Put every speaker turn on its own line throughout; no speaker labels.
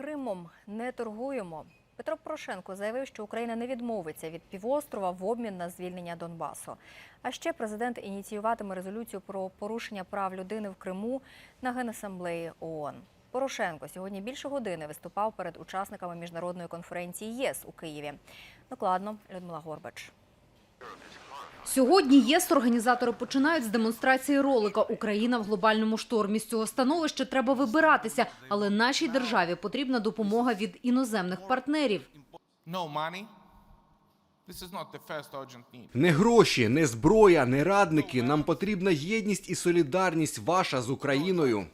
Кримом не торгуємо. Петро Порошенко заявив, що Україна не відмовиться від півострова в обмін на звільнення Донбасу. А ще президент ініціюватиме резолюцію про порушення прав людини в Криму на Генасамблеї ООН. Порошенко сьогодні більше години виступав перед учасниками міжнародної конференції ЄС у Києві. Докладно Людмила Горбач.
Сьогодні ЄС організатори починають з демонстрації ролика «Україна в глобальному штормі». З цього становища треба вибиратися, але нашій державі потрібна допомога від іноземних партнерів.
Не гроші, не зброя, не радники. Нам потрібна єдність і солідарність ваша з Україною.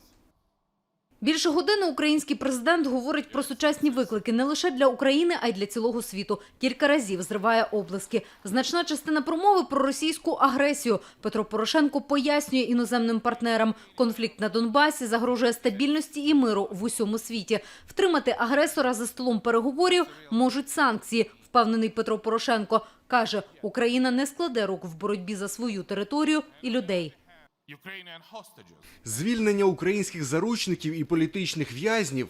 Більше години український президент говорить про сучасні виклики не лише для України, а й для цілого світу. Кілька разів зриває облиски. Значна частина промови про російську агресію. Петро Порошенко пояснює іноземним партнерам, конфлікт на Донбасі загрожує стабільності і миру в усьому світі. Втримати агресора за столом переговорів можуть санкції. Впевнений Петро Порошенко каже, Україна не складе рук в боротьбі за свою територію і людей.
Звільнення українських заручників і політичних в'язнів,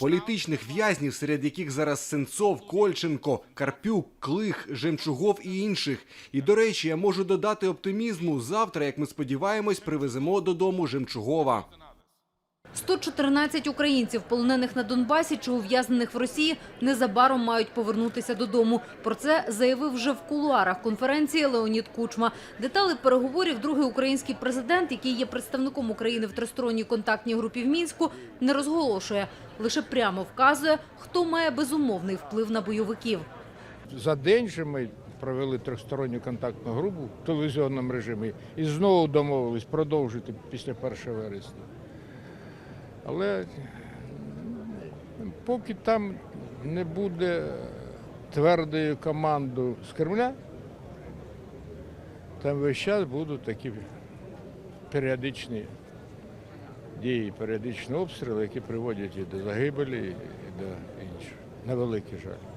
політичних в'язнів, серед яких зараз Сенцов, Кольченко, Карпюк, Клих, Жемчугов і інших. І до речі, я можу додати оптимізму. Завтра, як ми сподіваємось, привеземо додому Жемчугова.
114 українців, полонених на Донбасі чи ув'язнених в Росії, незабаром мають повернутися додому. Про це заявив вже в кулуарах конференції Леонід Кучма. Деталі переговорів другий український президент, який є представником України в тристоронній контактній групі в Мінську, не розголошує. Лише прямо вказує, хто має безумовний вплив на бойовиків.
За день же ми провели трьохсторонню контактну групу в телевізійному режимі і знову домовились продовжити після 1 вересня. Але поки там не буде твердої команди з Кремля, там весь час будуть такі періодичні дії, періодичні обстріли, які приводять і до загибелі, і до іншого. На великий жаль.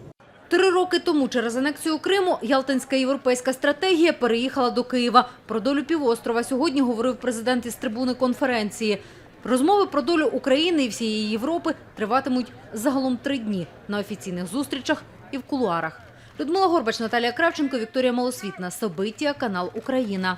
Три роки тому через анексію Криму Ялтинська європейська стратегія переїхала до Києва. Про долю півострова сьогодні говорив президент із трибуни конференції. Розмови про долю України і всієї Європи триватимуть загалом три дні на офіційних зустрічах і в кулуарах. Людмила Горбач, Наталія Кравченко, Вікторія Малосвітна. Собиття, канал Україна.